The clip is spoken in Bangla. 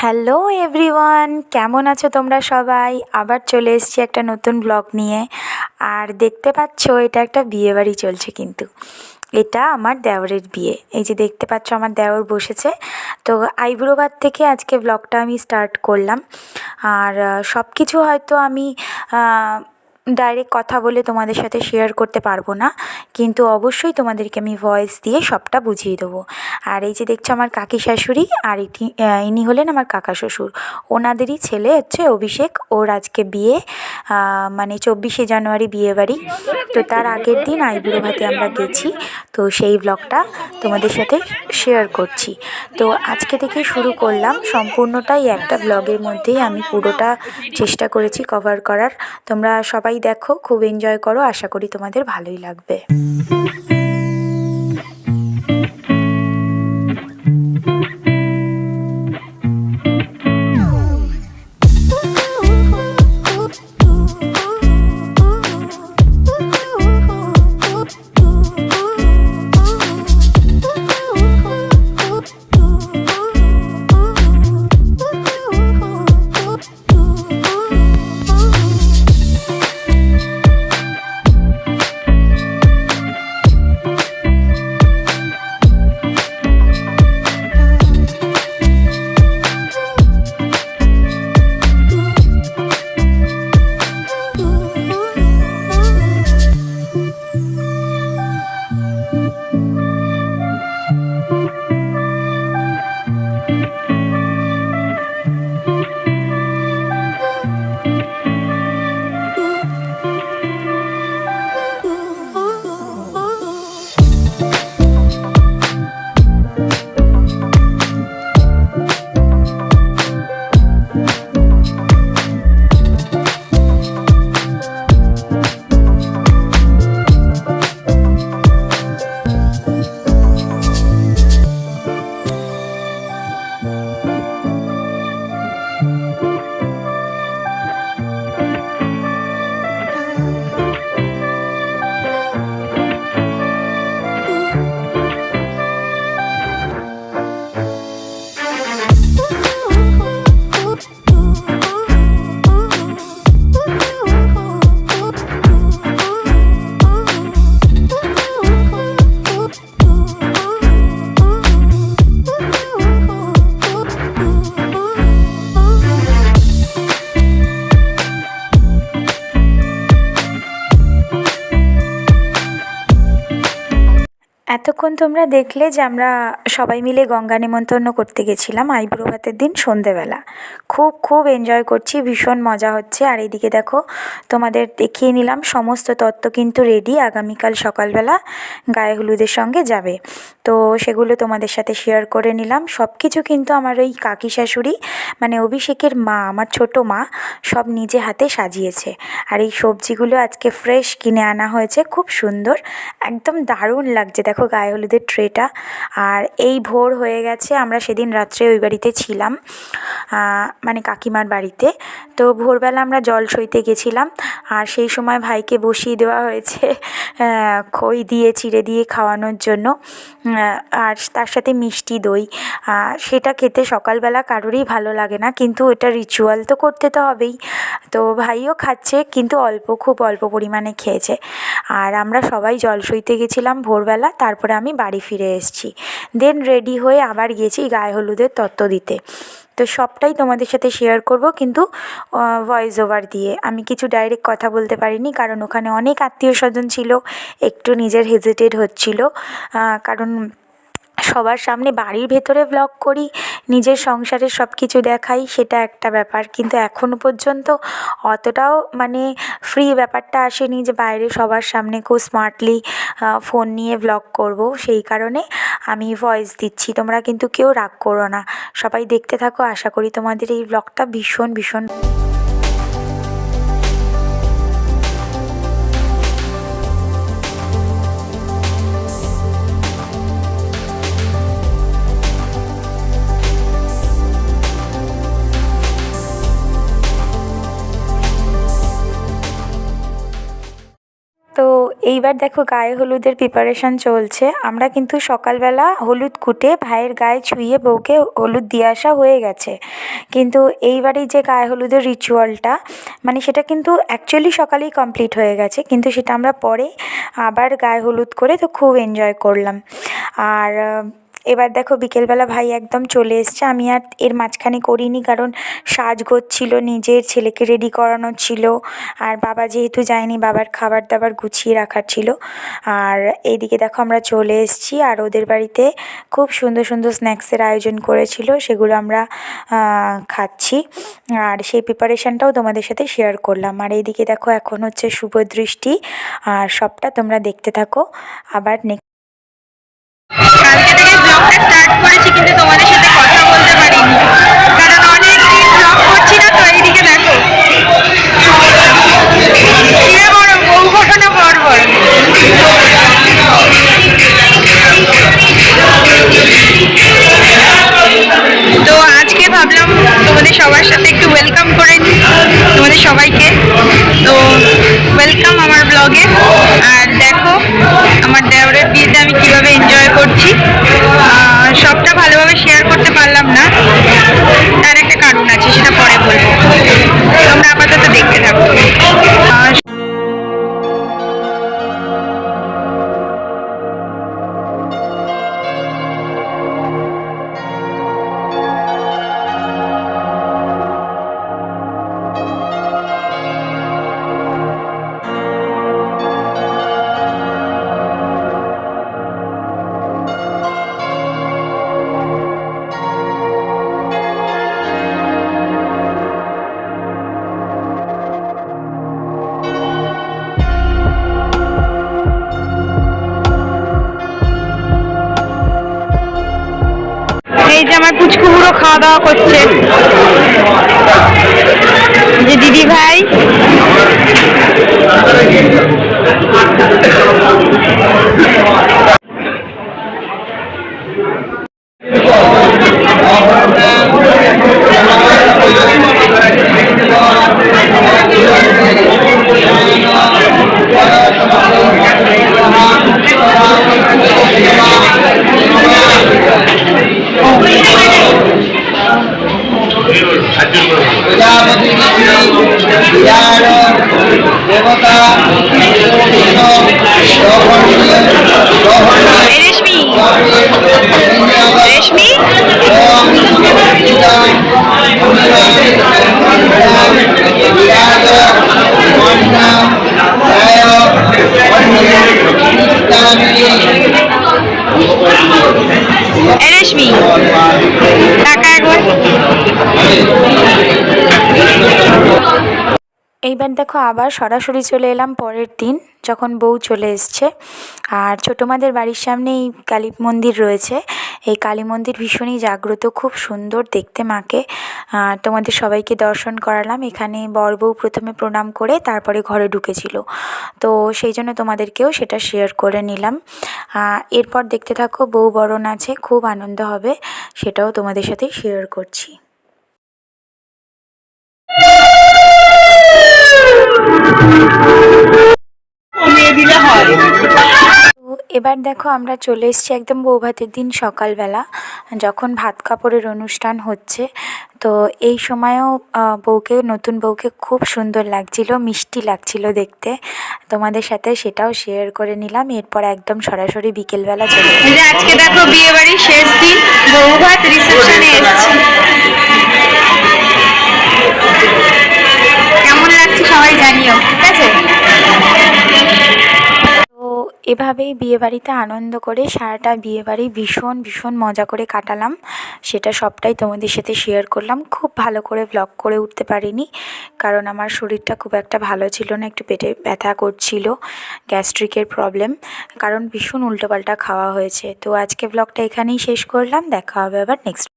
হ্যালো এভরিওয়ান কেমন আছো তোমরা সবাই? আবার চলে এসছি একটা নতুন ব্লগ নিয়ে। আর দেখতে পাচ্ছ, এটা একটা বিয়ে বাড়ি চলছে কিন্তু। এটা আমার দেওরের বিয়ে। এই যে দেখতে পাচ্ছ, আমার দেওর বসেছে। তো আইব্রোবার থেকে আজকে ব্লগটা আমি স্টার্ট করলাম। আর সব কিছু হয়তো আমি ডাইরেক্ট কথা বলে তোমাদের সাথে শেয়ার করতে পারব না। কিন্তু অবশ্যই তোমাদেরকে আমি ভয়েস দিয়ে সবটা বুঝিয়ে দেবো। আর এই যে দেখছ আমার কাকি শাশুড়ি, আর এটি ইনি হলেন আমার কাকা শ্বশুর। ওনাদেরই ছেলে হচ্ছে অভিষেক। ওর আজকে বিয়ে মানে চব্বিশে জানুয়ারি বিয়ে বাড়ি তো তার আগের দিন আইবুড়ো ভাতে আমরা গেছি। তো সেই ব্লগটা তোমাদের সাথে শেয়ার করছি। তো আজকে থেকে শুরু করলাম। সম্পূর্ণটাই একটা ব্লগের মধ্যেই আমি পুরোটা চেষ্টা করেছি কভার করার। তোমরা সবাই দেখো খুব এনজয় করো আশা করি তোমাদের ভালোই লাগবে। তোমরা দেখলে যে আমরা সবাই মিলে গঙ্গা নেমন্তন্ন করতে গেছিলাম আইবুড়ো ভাতের দিন সন্ধেবেলা। খুব খুব এনজয় করছি, ভীষণ মজা হচ্ছে। আর এইদিকে দেখো, তোমাদের দেখিয়ে নিলাম, সমস্ত তত্ত্ব কিন্তু রেডি আগামীকাল সকালবেলা গায়ে হলুদের সঙ্গে যাবে। তো সেগুলো তোমাদের সাথে শেয়ার করে নিলাম। সব কিছু কিন্তু আমার ওই কাকি শাশুড়ি মানে অভিষেকের মা, আমার ছোট মা, সব নিজে হাতে সাজিয়েছে। আর এই সবজিগুলো আজকে ফ্রেশ কিনে আনা হয়েছে, খুব সুন্দর, একদম দারুণ লাগছে। দেখো, গায়ে হলুদের ট্রেটা। আর এই ভোর হয়ে গেছে, আমরা সেদিন রাত্রে ওই বাড়িতে ছিলাম মানে কাকিমার বাড়িতে। তো ভোরবেলা আমরা জল সইতে গেছিলাম, আর সেই সময় ভাইকে বসিয়ে দেওয়া হয়েছে খই দিয়ে, চিড়ে দিয়ে খাওয়ানোর জন্য আর তার সাথে মিষ্টি দই। সেটা খেতে সকালবেলা কারোরই ভালো লাগে না, কিন্তু এটা রিচুয়াল তো করতে তো হবেই। তো ভাইও খাচ্ছে, কিন্তু অল্প, খুব অল্প পরিমাণে খেয়েছে। আর আমরা সবাই জল সইতে গেছিলাম ভোরবেলা, তারপরে আমি বাড়ি ফিরে এসেছি। দেন রেডি হয়ে আবার গিয়েছি গায়ে হলুদের তত্ত্ব দিতে। তো সবটাই তোমাদের সাথে শেয়ার করব কিন্তু ভয়েস ওভার দিয়ে। আমি কিছু ডাইরেক্ট কথা বলতে পারিনি কারণ ওখানে অনেক আত্মীয় স্বজন ছিল, একটু নিজের হেজিটেট হচ্ছিল কারণ সবার সামনে বাড়ির ভেতরে ব্লগ করি, নিজের সংসারের সব কিছু দেখাই, সেটা একটা ব্যাপার। কিন্তু এখনও পর্যন্ত অতটাও মানে ফ্রি ব্যাপারটা আসেনি যে বাইরে সবার সামনে খুব স্মার্টলি ফোন নিয়ে ব্লগ করব। সেই কারণে আমি ভয়েস দিচ্ছি, তোমরা কিন্তু কেউ রাগ করো না। সবাই দেখতে থাকো, আশা করি তোমাদের এই ব্লগটা ভীষণ ভীষণ এইবার দেখো গায়ে হলুদের প্রিপারেশান চলছে। আমরা কিন্তু সকালবেলা হলুদ কুটে ভাইয়ের গায়ে ছুঁয়ে বউকে হলুদ দিয়ে আসা হয়ে গেছে। কিন্তু এইবারই যে গায়ে হলুদের রিচুয়ালটা মানে সেটা কিন্তু অ্যাকচুয়ালি সকালেই কমপ্লিট হয়ে গেছে। কিন্তু সেটা আমরা পরে আবার গায়ে হলুদ করে তো খুব এনজয় করলাম। আর এবার দেখো বিকেলবেলা ভাই একদম চলে এসছে। আমি আর এর মাঝখানে করিনি কারণ সাজগোজ ছিল, নিজের ছেলেকে রেডি করানোর ছিল আর বাবা যেহেতু যায়নি, বাবার খাবার দাবার গুছিয়ে রাখার ছিল। আর এইদিকে দেখো আমরা চলে এসেছি আর ওদের বাড়িতে খুব সুন্দর সুন্দর স্ন্যাক্সের আয়োজন করেছিল, সেগুলো আমরা খাচ্ছি। আর সেই প্রিপারেশানটাও তোমাদের সাথে শেয়ার করলাম। আর এইদিকে দেখো এখন হচ্ছে শুভ দৃষ্টি আর সবটা তোমরা দেখতে থাকো। আবার নেক্সট স্টার্ট করেছি, কিন্তু তোমাদের সাথে কথা বলতে পারিনি। কারণ অনেক দিন ব্লগ করছি না, তো এইদিকে দেখো। কিরে বড় বউ ঘটনা পর্ব তো আজকে ভাবলাম তোমাদের সবার সাথে একটু ওয়েলকাম করে নিই, তোমাদের সবাইকে। তো ওয়েলকাম আমার ব্লগে আর দেখো, আমার দেওরের বিয়েতে আমি কীভাবে এনজয় করছি। সবটা ভালোভাবে শেয়ার করতে পারলাম এই যে আমার পুচকুগুলো খাওয়া দাওয়া করছে। যে দিদি ভাই É Eres mim? Tá com água? এইবার দেখো আবার সরাসরি চলে এলাম পরের দিন, যখন বউ চলে এসছে। আর ছোটো মাদের বাড়ির সামনে এই কালী মন্দির রয়েছে। এই কালী মন্দির ভীষণই জাগ্রত, খুব সুন্দর দেখতে মাকে। তোমাদের সবাইকে দর্শন করালাম। এখানে বর বউ প্রথমে প্রণাম করে তারপরে ঘরে ঢুকেছিল। তো সেই জন্য তোমাদেরকেও সেটা শেয়ার করে নিলাম। এরপর দেখতে থাকো বউ বরণ আছে, খুব আনন্দ হবে, সেটাও তোমাদের সাথে শেয়ার করছি। এবার দেখো আমরা চলে এসেছি একদম বৌভাতের দিন সকালবেলা যখন ভাত কাপড়ের অনুষ্ঠান হচ্ছে। তো এই সময়ও বউকে নতুন বউকে খুব সুন্দর লাগছিল মিষ্টি লাগছিল দেখতে। তোমাদের সাথে সেটাও শেয়ার করে নিলাম এরপর একদম সরাসরি বিকেলবেলা চলে আজকে দেখো বিয়ে বাড়ির শেষ দিন বউ ভাত রিসেপশনে এসেছি। সবাই জানিও, ঠিক আছে? এভাবেই বিয়েবাড়িতে আনন্দ করে সারাটা বিয়েবাড়ি ভীষণ ভীষণ মজা করে কাটালাম। সেটা সবটাই তোমাদের সাথে শেয়ার করলাম। খুব ভালো করে ব্লগ করে উঠতে পারিনি, কারণ আমার শরীরটা খুব একটা ভালো ছিল না, একটু পেটে ব্যথা করছিল গ্যাস্ট্রিকের প্রবলেম কারণ ভীষণ উল্টোপাল্টা খাওয়া হয়েছে। তো আজকে ব্লগটা এখানেই শেষ করলাম, দেখা হবে আবার নেক্সট